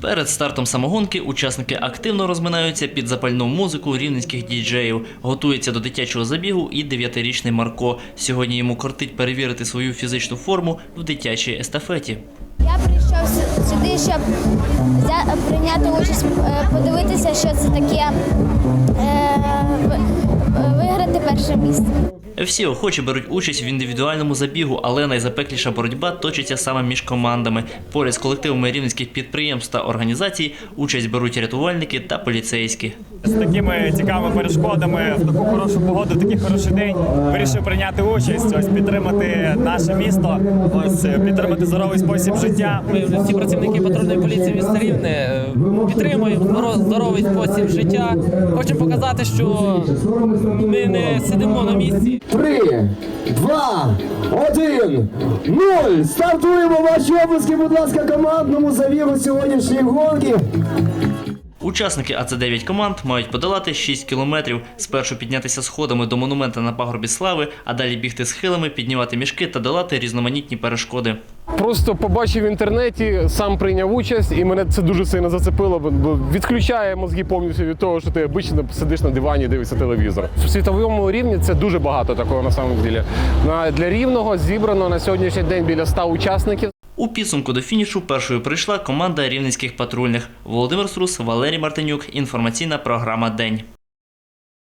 Перед стартом самогонки учасники активно розминаються під запальну музику рівненських діджеїв. Готується до дитячого забігу і дев'ятирічний Марко. Сьогодні йому кортить перевірити свою фізичну форму в дитячій естафеті. Я прийшов сюди, щоб прийняти участь, е, подивитися, що це таке е, виграти перше місце. Всі охочі беруть участь в індивідуальному забігу, але найзапекліша боротьба точиться саме між командами. Поряд з колективами рівненських підприємств та організацій участь беруть рятувальники та поліцейські. З такими цікавими перешкодами в таку хорошу погоду, в такий хороший день вирішив прийняти участь, ось підтримати наше місто, ось е, підтримати здоровий спосіб життя. Ми всі працівники патрульної поліції міста Рівне підтримуємо здоровий спосіб життя. Хочемо показати, що ми не сидимо на місці. Три, два, один, нуль. Стартуємо ваші обласки, будь ласка, командному завіру сьогоднішньої гонки. Учасники АЦ-9 команд мають подолати 6 кілометрів. Спершу піднятися сходами до монумента на пагорбі слави, а далі бігти схилами, піднімати мішки та долати різноманітні перешкоди. Просто побачив в інтернеті, сам прийняв участь, і мене це дуже сильно зацепило, бо- відключає мозги повністю від того, що ти обично сидиш на дивані і дивишся телевізор. В світовому рівні це дуже багато такого на самом ділі. Для рівного зібрано на сьогоднішній день біля 100 учасників. У підсумку до фінішу першою прийшла команда рівненських патрульних. Володимир Срус, Валерій Мартинюк. Інформаційна програма День.